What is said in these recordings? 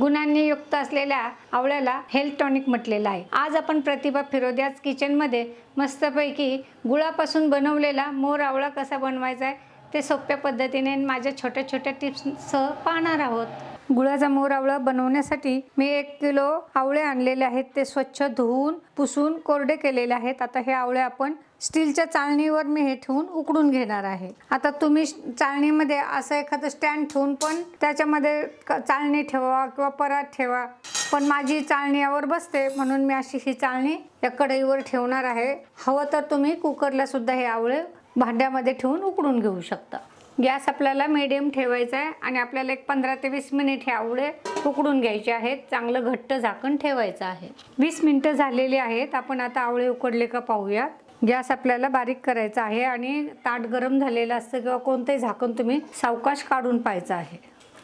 गुणांनी युक्त असलेल्या आवळ्याला हेल्थ टॉनिक म्हटलेलं आहे. आज आपण प्रतिभा फिरोद्याच किचनमध्ये मस्तपैकी गुळापासून बनवलेला मोर आवळा कसा बनवायचा आहे ते सोप्या पद्धतीने माझ्या छोट्या छोट्या टिप्ससह पाहणार आहोत. गुळाचा मोर आवळा बनवण्यासाठी मी एक किलो आवळे आणलेले आहेत. ते स्वच्छ धुवून पुसून कोरडे केलेले आहेत. आता हे आवळे आपण स्टीलच्या चाळणीवर मी हे ठेवून उकडून घेणार आहे. आता तुम्ही चाळणीमध्ये असं एखादं स्टँड ठेवून पण त्याच्यामध्ये क- चाळणी ठेवा किंवा परात ठेवा. पण माझी चाळणी यावर बसते म्हणून मी अशी ही चाळणी या कढईवर ठेवणार आहे. हवं तर तुम्ही कुकरला सुद्धा हे आवळे भांड्यामध्ये ठेवून उकडून घेऊ शकता. गॅस आपल्याला मिडियम ठेवायचा आहे आणि आपल्याला एक पंधरा ते वीस मिनिट हे आवळे उकडून घ्यायचे आहेत. चांगलं घट्ट झाकण ठेवायचं आहे. वीस मिनिटं झालेली आहेत. आपण आता आवळे उकडले का पाहूयात. गॅस आपल्याला बारीक करायचा आहे आणि ताट गरम झालेलं असतं किंवा कोणतंही झाकण तुम्ही सावकाश काढून पाहायचं आहे.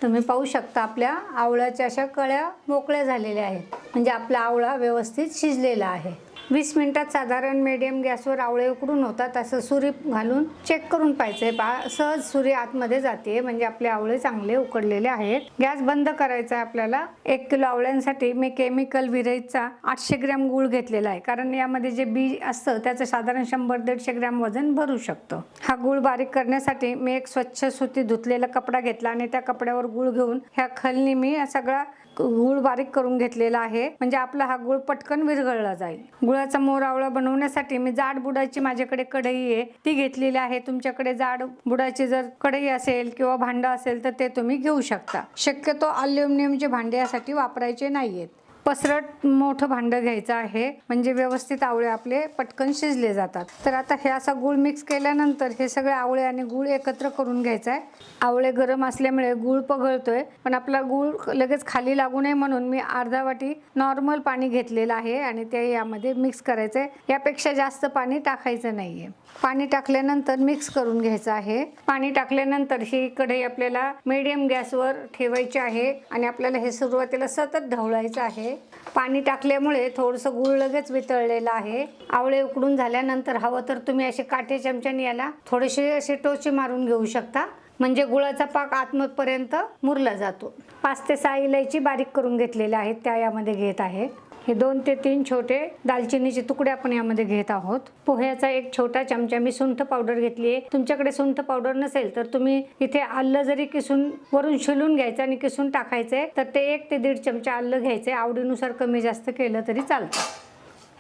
तुम्ही पाहू शकता आपल्या आवळ्याच्या अशा कळ्या मोकळ्या झालेल्या आहेत. म्हणजे आपला आवळा व्यवस्थित शिजलेला आहे. वीस मिनिटात साधारण मीडियम गॅसवर आवळे उकडून होतात असं सुरी घालून चेक करून पाहिजे बा सहज सुरी आतमध्ये जाते म्हणजे आपले आवळे चांगले उकडलेले आहेत. गॅस बंद करायचा आहे आपल्याला. एक किलो आवळ्यांसाठी मी केमिकल विरईचा आठशे ग्रॅम गुळ घेतलेला आहे. कारण यामध्ये जे बी असतं त्याचं साधारण शंभर दीडशे ग्रॅम वजन भरू शकतं. हा गुळ बारीक करण्यासाठी मी एक स्वच्छ सुती धुतलेला कपडा घेतला आणि त्या कपड्यावर गुळ घेऊन ह्या खलनी मी सगळा गुळ बारीक करून घेतलेला आहे. म्हणजे आपला हा गुळ पटकन विरघळला जाईल. गुळाचा मोरावळा बनवण्यासाठी मी जाड बुडाची माझ्याकडे कढई आहे. ती घेतलेली आहे. तुमच्याकडे जाड बुडाची जर कढई असेल किंवा भांडं असेल तर ते तुम्ही घेऊ शकता. शक्यतो अल्युमिनियमचे भांडे यासाठी वापरायचे नाहीयेत. पसरट मोठं भांडं घ्यायचं आहे. म्हणजे व्यवस्थित आवळे आपले पटकन शिजले जातात. तर आता हे असा गूळ मिक्स केल्यानंतर हे सगळे आवळे आणि गूळ एकत्र करून घ्यायचं आहे. आवळे गरम असल्यामुळे गूळ पगळतोय. पण आपला गूळ लगेच खाली लागू नये म्हणून मी अर्धा वाटी नॉर्मल पाणी घेतलेलं आहे आणि ते यामध्ये मिक्स करायचं आहे यापेक्षा जास्त पाणी टाकायचं नाही आहे पाणी टाकल्यानंतर मिक्स करून घ्यायचं आहे. पाणी टाकल्यानंतर ही कढई आपल्याला मिडियम गॅसवर ठेवायची आहे आणि आपल्याला हे सुरुवातीला सतत ढवळायचं आहे. पाणी टाकल्यामुळे थोडंसं गुळ लगेच वितळलेलं आहे. आवळे उकडून झाल्यानंतर हवं तर तुम्ही असे काठे चमच्याने याला थोडेसे असे टोचे मारून घेऊ शकता. म्हणजे गुळाचा पाक आतमपर्यंत मुरला जातो. पाच ते सहा इलायची बारीक करून घेतलेल्या आहेत त्या यामध्ये घेत आहे. हे दोन ते तीन छोटे दालचिनीचे तुकडे आपण यामध्ये घेत आहोत. पोह्याचा एक छोटा चमचा मी सुंठ पावडर घेतली आहे. तुमच्याकडे सुंठ पावडर नसेल तर तुम्ही इथे आलं जरी किसून वरून शिलून घ्यायचं आणि किसून टाकायचंय तर ते एक ते दीड चमचा आलं घ्यायचंय. आवडीनुसार कमी जास्त केलं तरी चालतं.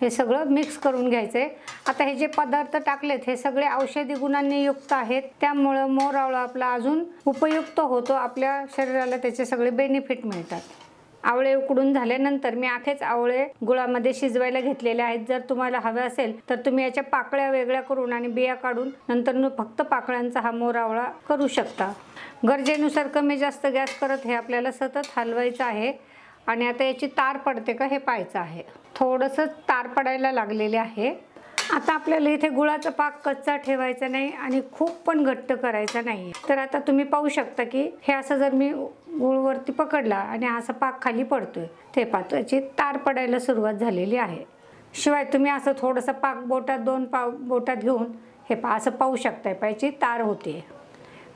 हे सगळं मिक्स करून घ्यायचंय. आता हे जे पदार्थ टाकलेत हे सगळे औषधी गुणांनी युक्त आहेत. त्यामुळं मोरावळा आपला अजून उपयुक्त होतो. आपल्या शरीराला त्याचे सगळे बेनिफिट मिळतात. आवळे उकडून झाल्यानंतर मी आखेच आवळे गुळामध्ये शिजवायला घेतलेले आहेत. जर तुम्हाला हवे असेल तर तुम्ही याच्या पाकळ्या वेगळ्या करून आणि बिया काढून नंतर न फक्त पाकळ्यांचा हा मोर आवळा करू शकता. गरजेनुसार कमी जास्त गॅस करत हे आपल्याला सतत हलवायचं आहे आणि आता याची तार पडते का हे पाहायचं आहे. थोडंसं तार पडायला लागलेले आहे. आता आपल्याला इथे गुळाचा पाक कच्चा ठेवायचा नाही आणि खूप पण घट्ट करायचा नाही तर आता तुम्ही पाहू शकता की हे असं जर मी गुळवरती पकडला आणि असा पाक खाली पडतोय ते पाहतो तार पडायला सुरुवात झालेली आहे. शिवाय तुम्ही असं थोडंसं पाक बोटात दोन पाव बोटात घेऊन हे पा असं पाहू शकताय पाहिजे तार होते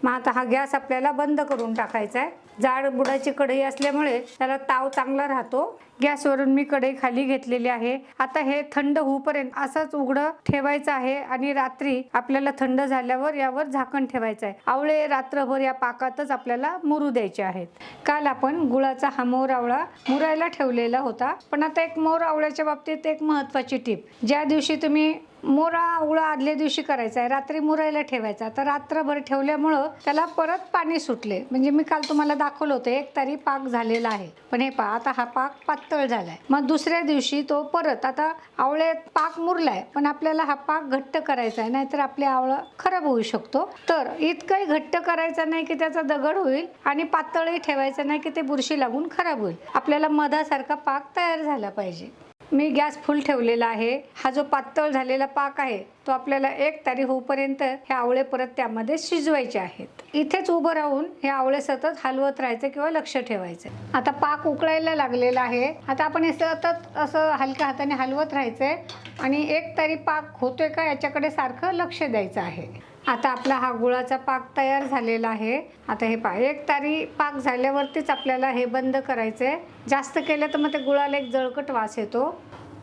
मग आता हा गॅस आपल्याला बंद करून टाकायचा आहे जाड बुडाची कढई असल्यामुळे त्याला ताव चांगला राहतो. गॅसवरून मी कढई खाली घेतलेली आहे. आता हे थंड होऊपर्यंत असंच उघडं ठेवायचं आहे आणि रात्री आपल्याला थंड झाल्यावर यावर झाकण ठेवायचं आहे. आवळे रात्रभर या पाकातच आपल्याला मुरू द्यायचे आहेत. काल आपण गुळाचा हा मोर आवळा मुरायला ठेवलेला होता. पण आता एक मोर आवळ्याच्या बाबतीत एक महत्वाची टीप. ज्या दिवशी तुम्ही मोरा आवळा आदल्या दिवशी करायचा आहे. रात्री मुरायला ठेवायचा. तर रात्रभर ठेवल्यामुळं त्याला परत पाणी सुटले. म्हणजे मी काल तुम्हाला दाखवलं होतं एक तरी पाक झालेला आहे. पण हे पहा आता हा पाक पातळ झालाय. मग दुसऱ्या दिवशी तो परत आता आवळे पाक मुरलाय पण आपल्याला हा पाक घट्ट करायचा आहे नाहीतर आपले आवळा खराब होऊ शकतो. तर इतकंही घट्ट करायचा नाही की त्याचा दगड होईल आणि पातळही ठेवायचं नाही की ते बुरशी लागून खराब होईल. आपल्याला मधासारखा पाक तयार झाला पाहिजे. मी गॅस फुल ठेवलेला आहे. हा जो पातळ झालेला पाक आहे तो आपल्याला एक तारी होऊपर्यंत हे आवळे परत त्यामध्ये शिजवायचे आहेत. इथेच उभं राहून हे आवळे सतत हलवत राहायचं किंवा लक्ष ठेवायचं. आता पाक उकळायला लागलेला आहे. आता आपण हे सतत असं हलक्या हाताने हलवत राहायचंय आणि एक तारी पाक होतोय का याच्याकडे सारखं लक्ष द्यायचं आहे. आता आपला हा गुळाचा पाक तयार झालेला आहे. आता हे पा एक तारी पाक झाल्यावरतीच आपल्याला हे बंद करायचं आहे जास्त केलं तर मग ते गुळाला एक जळकट वास येतो.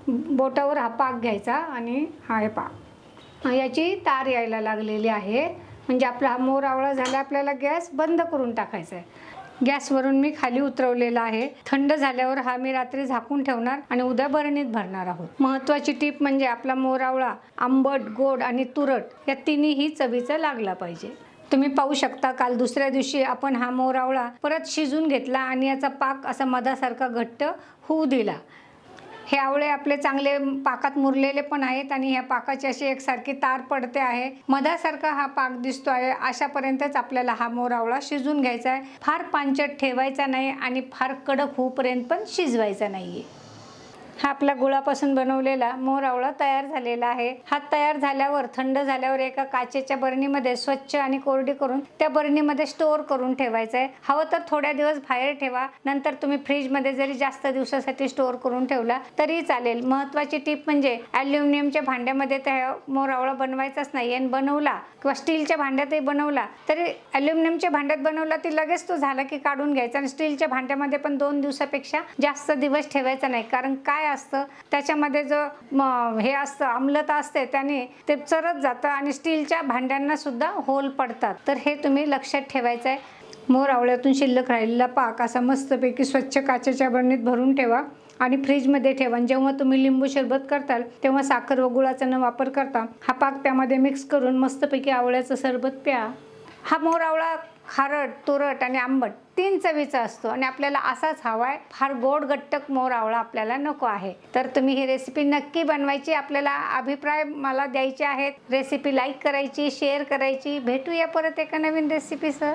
बोटावर हा पाक घ्यायचा आणि हा हे पाक याची तार यायला लागलेली आहे. म्हणजे आपला हा मोर आवळा झाला आपल्याला गॅस बंद करून टाकायचा आहे गॅसवरून मी खाली उतरवलेला आहे. थंड झाल्यावर हा मी रात्री झाकून ठेवणार आणि उद्या बरणीत भरणार आहोत. महत्त्वाची टीप म्हणजे आपला मोरावळा आंबट गोड आणि तुरट या तिन्हीही चवीचा लागला पाहिजे. तुम्ही पाहू शकता काल दुसऱ्या दिवशी आपण हा मोरावळा परत शिजून घेतला आणि याचा पाक असा मधासारखा घट्ट होऊ दिला. हे आवळे आपले चांगले पाकात मुरलेले पण आहेत आणि ह्या पाकाची अशी एकसारखी तार पडते आहे. मधासारखा हा पाक दिसतो आहे. अशापर्यंतच आपल्याला हा मोर आवळा शिजून घ्यायचा आहे. फार पांचट ठेवायचा नाही आणि फार कडक होऊपर्यंत पण शिजवायचा नाही आहे हा आपला गुळापासून बनवलेला मोर आवळा तयार झालेला आहे. हा तयार झाल्यावर थंड झाल्यावर एका काचेच्या बरणीमध्ये स्वच्छ आणि कोरडी करून त्या बरणीमध्ये स्टोअर करून ठेवायचं आहे हवं तर थोड्या दिवस बाहेर ठेवा. नंतर तुम्ही फ्रीजमध्ये जरी जास्त दिवसासाठी स्टोअर करून ठेवला तरी चालेल. महत्त्वाची टीप म्हणजे ॲल्युमिनियमच्या भांड्यामध्ये त्या मोर आवळा बनवायचाच नाही आणि बनवला किंवा स्टीलच्या भांड्यातही बनवला तरी ॲल्युमिनियमच्या भांड्यात बनवला ती लगेच तो झाला की काढून घ्यायचा आणि स्टीलच्या भांड्यामध्ये पण दोन दिवसापेक्षा जास्त दिवस ठेवायचा नाही. कारण काय असतं. त्याच्यामध्ये जो हे असतं आम्लता असते त्याने ते चरत जातं आणि स्टीलच्या भांड्यांना सुद्धा होल पडतात. तर हे तुम्ही लक्षात ठेवायचं आहे मोर आवळ्यातून शिल्लक राहिलेला पाक असा मस्तपैकी स्वच्छ काचेच्या बरणीत भरून ठेवा आणि फ्रीजमध्ये ठेवा. जेव्हा तुम्ही लिंबू सरबत करताल तेव्हा साखर व गुळाचा न वापर करता हा पाक त्यामध्ये मिक्स करून मस्तपैकी आवळ्याचं सरबत प्या. हा मोरावळा खारट तुरट आणि आंबट तीन चवीचा असतो आणि आपल्याला असाच हवा आहे फार गोड गट्टक मोरावळा आपल्याला नको आहे. तर तुम्ही ही रेसिपी नक्की बनवायची. आपल्याला अभिप्राय मला द्यायचे आहेत. रेसिपी लाईक करायची शेअर करायची. भेटूया परत एका नवीन रेसिपीसह